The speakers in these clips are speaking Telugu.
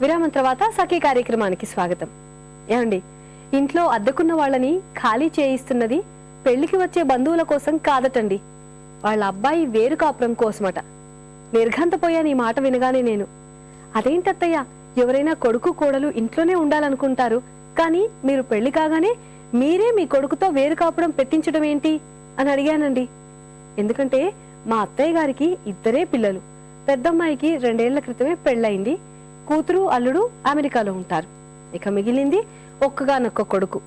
విరామం తర్వాత సఖీ కార్యక్రమానికి స్వాగతం. ఏమండి? ఇంట్లో అద్దెకున్న వాళ్ళని ఖాళీ చేయిస్తున్నది పెళ్ళికి వచ్చే బంధువుల కోసం కాదటండి. వాళ్ళ అబ్బాయి వేరు కాపురం కోసమట. నిర్ఘంతపోయాను ఈ మాట వినగానే నేను. అదేంటత్తయ్య? ఎవరైనా కొడుకు కోడలు ఇంట్లోనే ఉండాలనుకుంటారు. కానీ మీరు పెళ్ళి కాగానే మీరే మీ కొడుకుతో వేరు కాపురం పెట్టించడం ఏంటి? అని అడిగానండి. ఎందుకంటే మా అత్తయ్య గారికి ఇద్దరే పిల్లలు. పెద్దమ్మాయికి రెండేళ్ళ క్రితమే పెళ్ళయింది. కూతురు అల్లుడు అమెరికాలో ఉంటారు. ఇక మిగిలింది ఒక్కగానొక్క కొడుకు.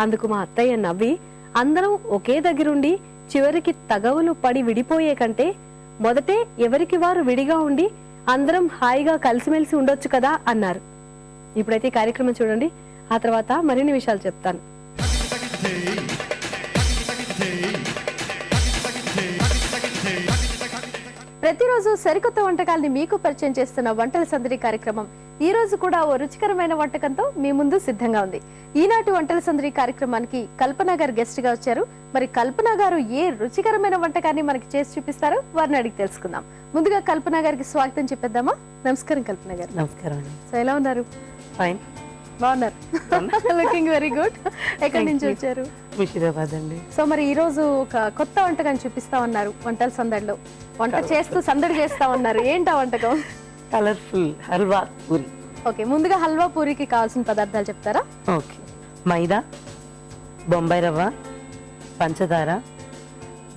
అందుకు మా అత్తయ్య నవ్వి అందరం ఒకే దగ్గరుండి చివరికి తగవులు పడి విడిపోయే కంటే మొదటే ఎవరికి వారు విడిగా ఉండి అందరం హాయిగా కలిసిమెలిసి ఉండొచ్చు కదా అన్నారు. ఇప్పుడైతే కార్యక్రమం చూడండి. ఆ తర్వాత మరిన్ని విషయాలు చెప్తాను. ప్రతిరోజు సరికొత్త వంటకాల్ని మీకు పరిచయం చేస్తున్న వంటల సందడి కార్యక్రమం. ఈ రోజు కూడా ఓ రుచికరమైన వంటకంతో మీ ముందు సిద్ధంగా ఉంది. ఈనాటి వంటల సందడి కార్యక్రమానికి కల్పన గారు గెస్ట్గా వచ్చారు. మరి కల్పన గారు ఏ రుచికరమైన వంటకాన్ని మనకి చేసి చూపిస్తారో వారిని అడిగి తెలుసుకుందాం. ముందుగా కల్పన గారికి స్వాగతం చెప్పేద్దామా? నమస్కారం కల్పన గారు. నమస్కారం సో ఎలా ఉన్నారు? ఫైన్. బాగున్నారు. లుకింగ్ వెరీ గుడ్ ఎక్కడి నుంచి వచ్చారు? ముషీరాబాద్ అండి. సో మరి ఈ రోజు ఒక కొత్త వంటకాన్ని చూపిస్తా ఉన్నారు వంటల సందడిలో. వంట చేస్తూ సందడి చేస్తా ఉన్నారు. ఏంటా వంటకం? కలర్ఫుల్ హల్వా పూరి. ఓకే ముందుగా హల్వా పూరికి కావాల్సిన పదార్థాలు చెప్తారా? ఓకే. మైదా బొంబాయి రవ్వ పంచదార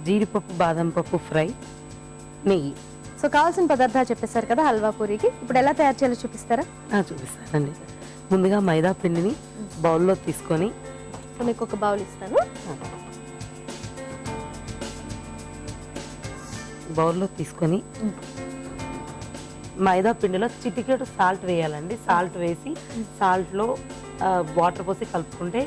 జీడిపప్పు బాదం పప్పు ఫ్రై నెయ్యి. సో కావాల్సిన పదార్థాలు చెప్పేశారు కదా హల్వా పూరికి. ఇప్పుడు ఎలా తయారు చేయాలో చూపిస్తారా? చూపిస్తానండి. ముందుగా మైదా పిండిని బౌల్లో తీసుకొని సో మీకు ఒక బౌల్ ఇస్తాను. బౌల్లో తీసుకొని మైదా పిండిలో చిటికెడు సాల్ట్ వేయాలండి. సాల్ట్ వేసి సాల్ట్లో వాటర్ పోసి కలుపుకుంటే